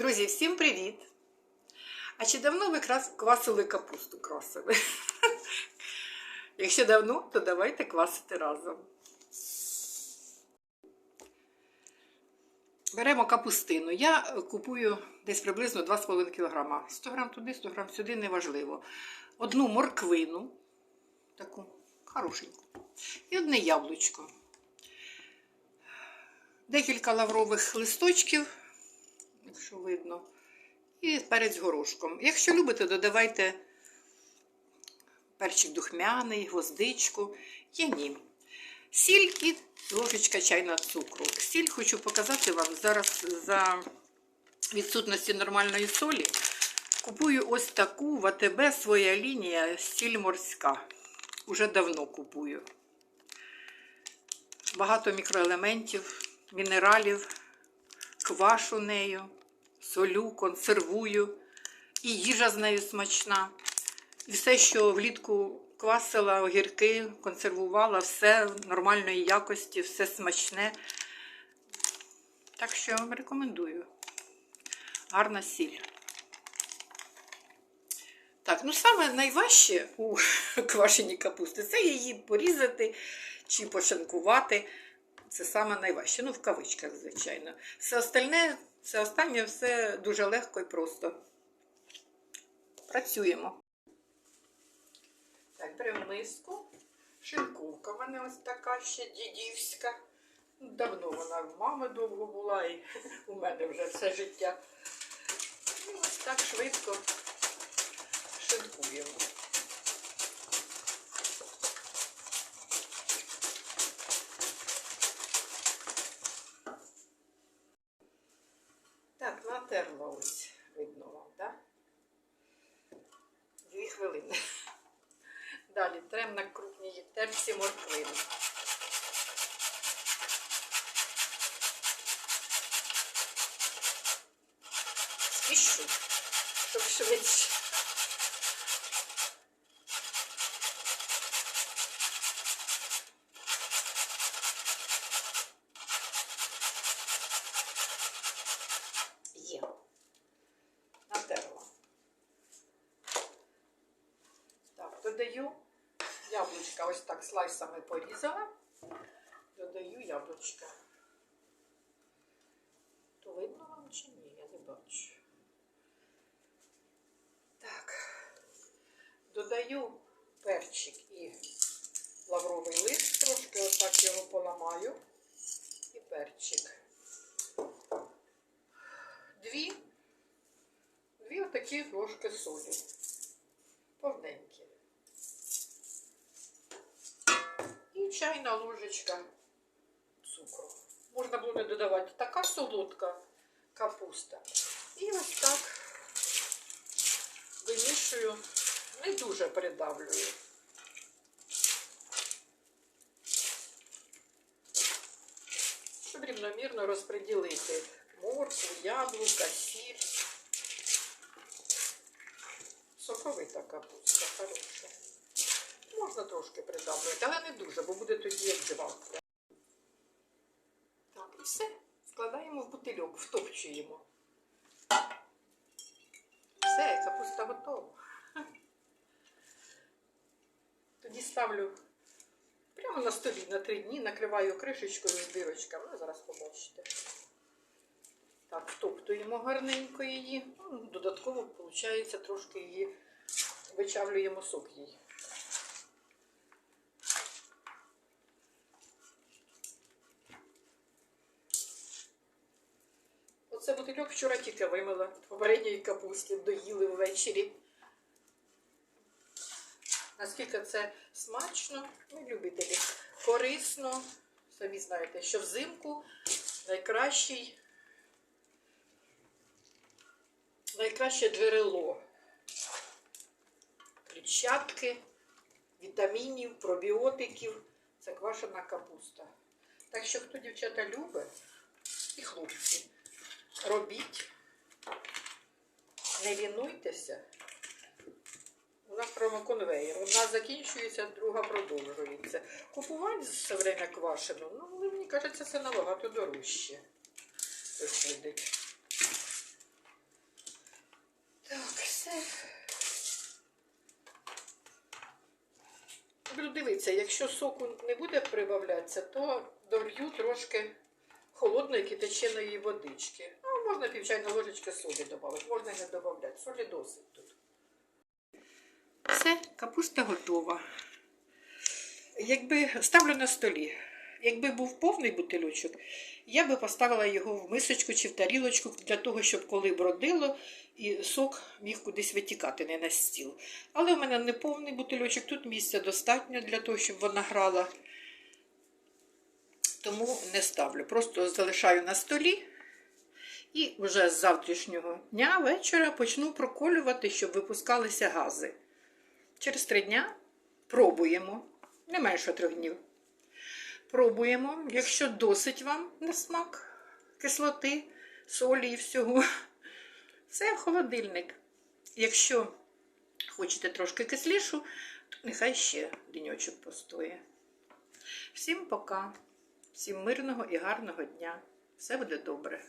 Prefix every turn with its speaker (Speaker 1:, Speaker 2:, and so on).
Speaker 1: Друзі, всім привіт! А чи давно ви квасили капусту красили? Якщо давно, то давайте квасити разом. Беремо капустину. Я купую десь приблизно 2,5 кг. 100 грам туди, 100 грам сюди, неважливо. Одну морквину, таку хорошеньку, і одне яблучко. Декілька лаврових листочків, якщо видно, і перець горошком. Якщо любите, додавайте перчик духмяний, гвоздичку. Я ні. Сіль і ложечка чайна цукру. Сіль хочу показати вам зараз за відсутності нормальної солі. Купую ось таку в АТБ своя лінія сіль морська. Уже давно купую. Багато мікроелементів, мінералів, квашу нею, солю, консервую. І їжа з нею смачна. І все, що влітку квасила, огірки, консервувала, все нормальної якості, все смачне. Так що я вам рекомендую. Гарна сіль. Так, ну саме найважче у квашеній капусти це її порізати чи пошинкувати. Це саме найважче. Ну, в кавичках, звичайно. Все остальне, все останнє все дуже легко і просто. Працюємо. Так, беремо миску. Шинковка в мене ось така ще дідівська. Ну, Давно вона в мами довго була і у мене вже все життя. І ось так швидко шинкуємо. Так, натерла ось, видно вам, так? Дві хвилини. Далі трем на крупній терці морквину. Спішу, щоб швидше. Натерла. Так, додаю яблучка, ось так слайсами порізала. Додаю яблучка. То видно вам чи ні? Я не бачу. Так. Додаю перчик і лавровий лист, трошки отак його поламаю. І перчик. Дві, дві отакі ложки солі. Повненькі. І чайна ложечка цукру. Можна було не додавати така солодка капуста. І ось так вимішую, не дуже придавлюю. Щоб рівномірно розподілити моркву, яблука, сіль. Соковита капуста, хороша. Можна трошки придавлювати, але не дуже, бо буде тоді як джвалка. Так, і все. Складаємо в бутильок, втопчуємо. Все, капуста готова. Тоді ставлю прямо на столі на три дні, накриваю кришечкою з дирочками. Ну, зараз побачите. Так, втоптуємо гарненько її. Ну, Додатково, виходить, трошки її вичавлюємо сок її. Оце бутильок вчора тільки вимила попередньої капусти, доїли ввечері. Наскільки це смачно, ми любителі. Корисно. Самі знаєте, що взимку найкращий, найкраще джерело клітчатки, вітамінів, пробіотиків. Це квашена капуста. Так що, хто дівчата любить, і хлопці, робіть, не лінуйтеся. У нас промоконвейер. Одна закінчується, друга продовжується. Купувати все время квашену, ну, мені кажеться, це набагато дорожче виходить. Так, все. Буду дивитися, якщо соку не буде прибавлятися, то долью трошки холодної кипяченої водички. Ну, можна півчайну ложечки солі додати, можна не додати. Солі досить тут. Все, капуста готова. Якби ставлю на столі. Якби був повний бутильочок, я би поставила його в мисочку чи в тарілочку для того, щоб коли бродило, і сок міг кудись витікати, не на стіл. Але в мене не повний бутильочок, тут місця достатньо для того, щоб вона грала. Тому не ставлю. Просто залишаю на столі. І вже з завтрашнього дня вечора почну проколювати, щоб випускалися гази. Через три дня пробуємо, не менше трьох днів. Пробуємо, якщо досить вам на смак кислоти, солі і всього, це холодильник. Якщо хочете трошки кислішу, то нехай ще діньочок постоє. Всім пока, всім мирного і гарного дня. Все буде добре.